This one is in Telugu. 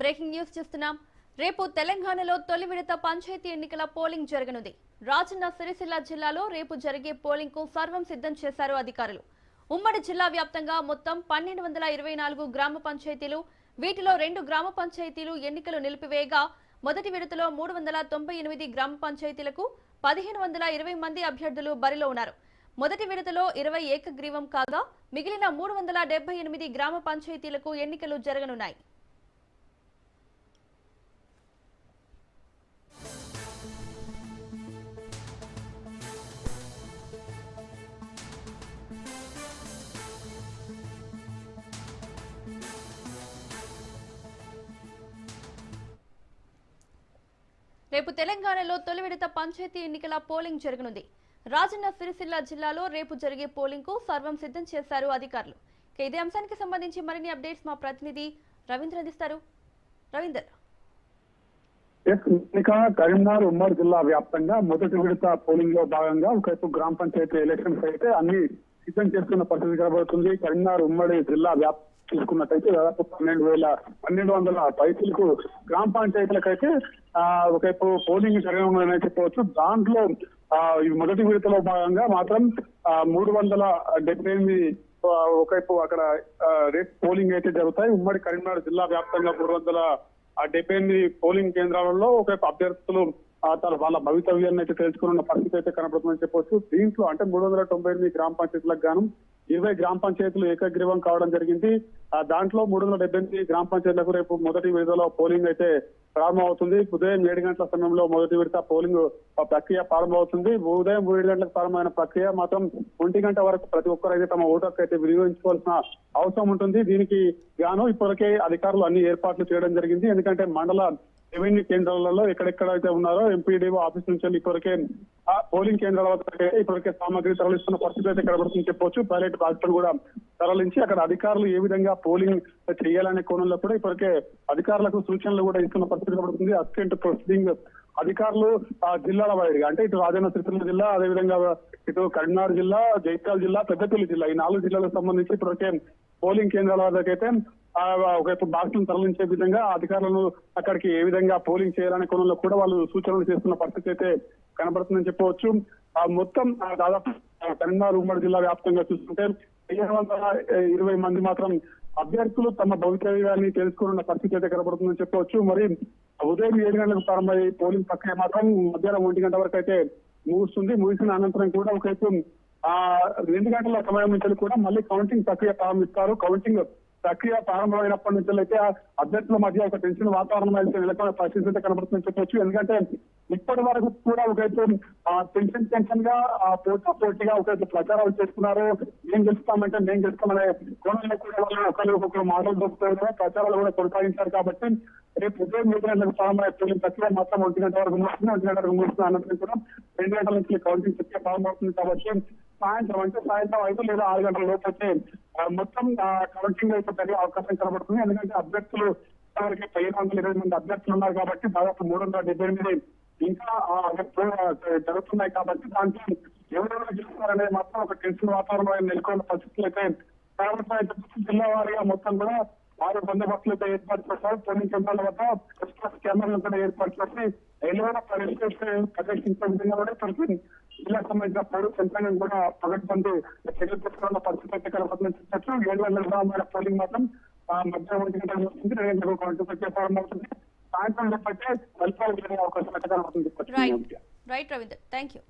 బ్రేకింగ్ న్యూస్ చూస్తున్నాం. రేపు తెలంగాణలో తొలి విడత పంచాయతీ ఎన్నికల పోలింగ్ జరగనుంది. రాజన్న సిరిసిల్ల జిల్లాలో రేపు జరిగే పోలింగ్కు సర్వం సిద్ధం చేశారు అధికారులు. ఉమ్మడి జిల్లా వ్యాప్తంగా మొత్తం పన్నెండు వందల ఇరవై నాలుగు గ్రామ పంచాయతీలు వీటిలో రెండు గ్రామ పంచాయతీలు ఎన్నికలు నిలిపివేయగా మొదటి విడతలో మూడు వందల తొంభై ఎనిమిది గ్రామ పంచాయతీలకు పదిహేను వందల ఇరవై మంది అభ్యర్థులు బరిలో ఉన్నారు. మొదటి విడతలో ఇరవై ఏకగ్రీవం కాగా మిగిలిన మూడు వందల డెబ్బై ఎనిమిది గ్రామ పంచాయతీలకు ఎన్నికలు జరగనున్నాయి. రేపు తెలంగాణలో తొలి విడత పంచాయతీ ఎన్నికల పోలింగ్ జరగనుంది. రాజన్న సిరిసిల్ల జిల్లాలో రేపు జరిగే పోలింగ్కు సర్వం సిద్ధం చేశారు అధికారులు. ఇదే అంశానికి సంబంధించి మరిన్ని అప్డేట్స్ మా ప్రతినిధి రవీంద్ర అందిస్తారు. రవీందర్. ఎస్ కరీంనగర్ ఉమ్మడి జిల్లా వ్యాప్తంగా మొదటి విడత పోలింగ్లో భాగంగా ఒకవైపు గ్రామ పంచాయతీ ఎలక్షన్స్ అయితే అన్ని సిద్ధం చేస్తున్న పరిస్థితి కనబడుతుంది. కరీంనగర్ ఉమ్మడి జిల్లా వ్యాప్తం చూసుకున్నట్టయితే దాదాపు పన్నెండు వేల పన్నెండు వందల పైసలకు గ్రామ పంచాయతీలకైతే ఆ ఒకవైపు పోలింగ్ జరగడం చెప్పవచ్చు. దాంట్లో ఆ ఈ మొదటి విడతలో భాగంగా మాత్రం ఆ మూడు వందల డెబ్బై ఎనిమిది ఒకవైపు అక్కడ ఆ, రేపు పోలింగ్ అయితే జరుగుతాయి. ఉమ్మడి కరీంనగర్ జిల్లా వ్యాప్తంగా మూడు వందల డెబ్బై ఎనిమిది పోలింగ్ కేంద్రాలలో ఒకవైపు అభ్యర్థులు తన వాళ్ళ భవితవ్యాన్ని అయితే తెలుసుకున్న పరిస్థితి అయితే కనబడుతుందని చెప్పొచ్చు. దీంట్లో అంటే మూడు వందల తొంభై ఎనిమిది గ్రామ పంచాయతీలకు గాను ఇరవై గ్రామ పంచాయతీలు ఏకగ్రీవం కావడం జరిగింది. ఆ దాంట్లో మూడు వందల డెబ్బై ఎనిమిది గ్రామ పంచాయతీలకు రేపు మొదటి విడతలో పోలింగ్ అయితే ప్రారంభమవుతుంది. ఉదయం ఏడు గంటల సమయంలో మొదటి విడత పోలింగ్ ప్రక్రియ ప్రారంభమవుతుంది. ఉదయం ఏడు గంటలకు ప్రారంభమైన ప్రక్రియ మాత్రం ఒంటి గంట వరకు ప్రతి ఒక్కరు అయితే తమ ఓటు అయితే వినియోగించుకోవాల్సిన అవసరం ఉంటుంది. దీనికి గాను ఇప్పటికే అధికారులు అన్ని ఏర్పాట్లు చేయడం జరిగింది. ఎందుకంటే మండల రెవెన్యూ కేంద్రాలలో ఎక్కడెక్కడ అయితే ఉన్నారో ఎంపీడీఓ ఆఫీస్ నుంచి వెళ్ళి ఇప్పటికే పోలింగ్ కేంద్రాల ఇప్పటికే సామాగ్రి తరలిస్తున్న పరిస్థితి అయితే కనబడుతుంది చెప్పొచ్చు. పైలట్ బాధ్యతలు కూడా తరలించి అక్కడ అధికారులు ఏ విధంగా పోలింగ్ చేయాలనే కోణంలో కూడా ఇప్పటికే అధికారులకు సూచనలు కూడా ఇస్తున్న పరిస్థితి కనబడుతుంది. అసిస్టెంట్ ప్రొసీడింగ్ అధికారులు ఆ జిల్లాల వారీగా అంటే ఇటు రాజన్న సిరిసిల్ల జిల్లా అదేవిధంగా ఇటు కరీంనగర్ జిల్లా జైతాల్ జిల్లా పెద్దపల్లి జిల్లా ఈ నాలుగు జిల్లాలకు సంబంధించి ఇప్పటికే పోలింగ్ కేంద్రాల వద్దకైతే ఒకవైపు బాక్సులను తరలించే విధంగా అధికారులను అక్కడికి ఏ విధంగా పోలింగ్ చేయాలనే కోణంలో కూడా వాళ్ళు సూచనలు చేస్తున్న పరిస్థితి అయితే కనబడుతుందని చెప్పవచ్చు. ఆ మొత్తం ఆ దాదాపు ఆ కరీంనగర్ ఉమ్మడి జిల్లా వ్యాప్తంగా చూస్తుంటే వందల ఇరవై మంది మాత్రం అభ్యర్థులు తమ భవితవ్యాన్ని తెలుసుకున్న పరిస్థితి అయితే కనబడుతుందని చెప్పవచ్చు. మరి ఉదయం ఏడు గంటలకు ప్రారంభమయ్యే పోలింగ్ ప్రక్రియ మాత్రం మధ్యాహ్నం ఒంటి గంట వరకు అయితే ముగుస్తుంది. ముగిసిన అనంతరం కూడా ఒకవైపు ఆ రెండు గంటల సమయం నుంచి కూడా మళ్ళీ కౌంటింగ్ ప్రక్రియ ప్రారంభిస్తారు. కౌంటింగ్ ప్రక్రియ ప్రారంభమైనప్పటి నుంచి అయితే అభ్యర్థుల మధ్య ఒక టెన్షన్ వాతావరణం అయితే నెలకొన్న పరిస్థితి అయితే కనబడుతుందని చెప్పొచ్చు. ఎందుకంటే ఇప్పటి వరకు కూడా ఒకవైపు టెన్షన్ టెన్షన్గా పోటీ పోటా పోటీగా ఒకవైపు ప్రచారాలు చేస్తున్నారు. ఏం గెలుస్తామంటే మేము గెలుస్తామనే కోణంలో కూడా వాళ్ళు ఒకరు ఒకరు మాటలు దొరుకుతారు ప్రచారాలు కూడా కొనసాగించారు కాబట్టి రేపు ఉదయం మూడు గంటలకు పోలింగ్ ప్రక్రియ మొత్తం ఒంటి గంట వరకు ముగిస్తుంది. ఒంటి గంట వరకు ముగిస్తుంది అనంతరం కూడా రెండు గంటల నుంచి కౌంటింగ్ ప్రక్రియ ప్రారంభమవుతుంది కాబట్టి సాయంత్రం అంటే సాయంత్రం ఐదు లేదా ఆరు గంటల లోపు అయితే మొత్తం కౌంటింగ్ అయితే జరిగే అవకాశం కనబడుతుంది. ఎందుకంటే అభ్యర్థులు ఇప్పటివరకు పదిహేను వందల ఇరవై మంది అభ్యర్థులు ఉన్నారు కాబట్టి దాదాపు మూడు వందల డెబ్బై ఎనిమిది ఇంకా జరుగుతున్నాయి కాబట్టి దాంట్లో ఎవరెవరు గెలుస్తారనేది మాత్రం ఒక టెన్షన్ వాతావరణం నెలకొన్న పరిస్థితులు అయితే జిల్లా వారీగా మొత్తం కూడా వారు బందోబస్తులు అయితే ఏర్పాటు చేశారు. పోలింగ్ కేంద్రాల వద్ద క్రిస్మస్ కెమెరాలు కూడా ఏర్పాటు చేసి ఎల్లవైనా ప్రదర్శించే ప్రదర్శించే విధంగా కూడా ఇప్పటికీ జిల్లా సంబంధించిన పోలీస్ యంత్రాంగం కూడా పగటిబంది చర్యలు తీసుకున్న పరిస్థితి అయితే కనబడుతుందని చెప్పచ్చు ఏడు వందల గ్రామాల పోలింగ్ మాత్రం మధ్యాహ్నం ఒంటి గంటల వస్తుంది. రెండు గంటలకు కౌంటింగ్ ప్రక్రియ ప్రారంభమవుతుంది సాయంత్రం లేకపోతే ఫలితాలు జరిగే అవకాశం అయితే కనబడుతుంది. Right right Ravinder thank you